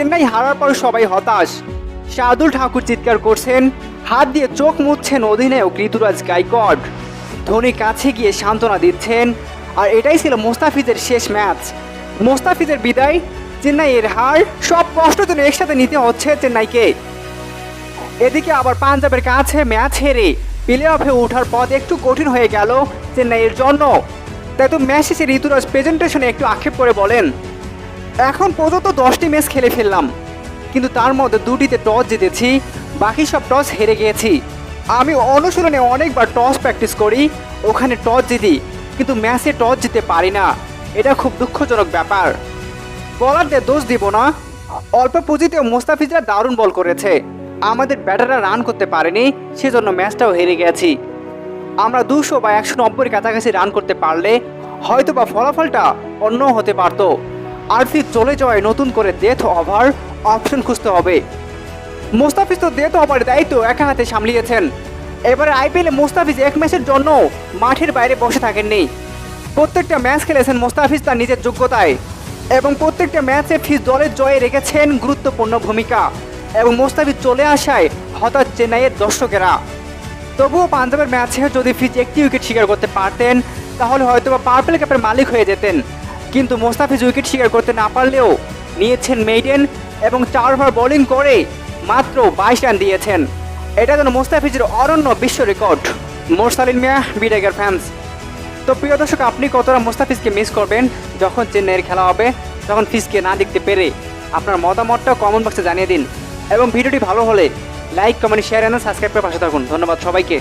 চেন্নাই হারার পর সবাই হতাশ। শার্দুল ঠাকুর চিৎকার করছেন, হাত দিয়ে চোখ মুছছেন অধিনায়ক ঋতুরাজ গাইকড ধোনি কাছে গিয়ে সান্ত্বনা দিচ্ছেন, আর এটাই ছিল মোস্তাফিজের শেষ ম্যাচ। মোস্তাফিজের বিদায়, চেন্নাইয়ের হার, সব কষ্ট যেন একসাথে নিতে হচ্ছে চেন্নাইকে। এদিকে আবার পাঞ্জাবের কাছে ম্যাচ হেরে প্লে অফে ওঠার পথ একটু কঠিন হয়ে গেল চেন্নাইয়ের জন্য। তাই তো ম্যাচ শেষে ঋতুরাজ প্রেজেন্টেশনে একটু আক্ষেপ করে বলেন এখন পর্যন্ত দশটি ম্যাচ খেলে ফেললাম। কিন্তু তার মধ্যে দুটিতে টস জিতেছি, বাকি সব টস হেরে গিয়েছি। আমি অনুশীলনে অনেকবার টস প্র্যাকটিস করি, ওখানে টস জিতি, কিন্তু ম্যাচে টস জিতে পারি না। এটা খুব দুঃখজনক ব্যাপার। বলারদের দোষ দিব না। অল্প পুঁজিতেও মোস্তাফিজরা দারুণ বল করেছে। আমাদের ব্যাটাররা রান করতে পারেনি, সেজন্য ম্যাচটাও হেরে গেছি। আমরা দুশো বা একশো নব্বই কাছাকাছি রান করতে পারলে হয়তো বা ফলাফলটা অন্য হতে পারতো। আরসি চলে যাওয়ায় নতুন করে ডেথ ওভার অপশন খুঁজতে হবে। মোস্তাফিজ তো ডেথ ওভারের দায়িত্ব একা হাতে সামলিয়েছেন। এবারে আইপিএলে মোস্তাফিজ এক ম্যাচের জন্য মাঠের বাইরে বসে থাকেননি। প্রত্যেকটা ম্যাচ খেলেছেন মোস্তাফিজ তার নিজের যোগ্যতায়। এবং প্রত্যেকটা ম্যাচে ফিজ দলের জয়ে রেখেছেন গুরুত্বপূর্ণ ভূমিকা। এবং মোস্তাফিজ চলে আসায় হঠাৎ চেন্নাইয়ের দর্শকেরা। তবুও পাঞ্জাবের ম্যাচে যদি ফিজ একটি উইকেট শিকার করতে পারতেন, তাহলে হয়তো বা পার্পেল ক্যাপের মালিক হয়ে যেতেন। কিন্তু মোস্তাফিজ উইকেট শিকার করতে না পারলেও নিয়েছেন মেইডেন এবং চার ওভার বোলিং করে মাত্র বাইশ রান দিয়েছেন। এটা যেন মোস্তাফিজের অরণ্য বিশ্ব রেকর্ড। মোরসালিন মিয়া, বিডেগার ফ্যান্স। তো প্রিয় দর্শক, আপনি কতটা মোস্তাফিজকে মিস করবেন যখন চেন্নাইয়ের খেলা হবে তখন ফিজকে না দেখতে পেরে? আপনার মতামতটা কমেন্ট বক্সে জানিয়ে দিন। এবং ভিডিওটি ভালো হলে লাইক কমেন্ট শেয়ার এবং সাবস্ক্রাইব করে পাশে থাকুন। ধন্যবাদ সবাইকে।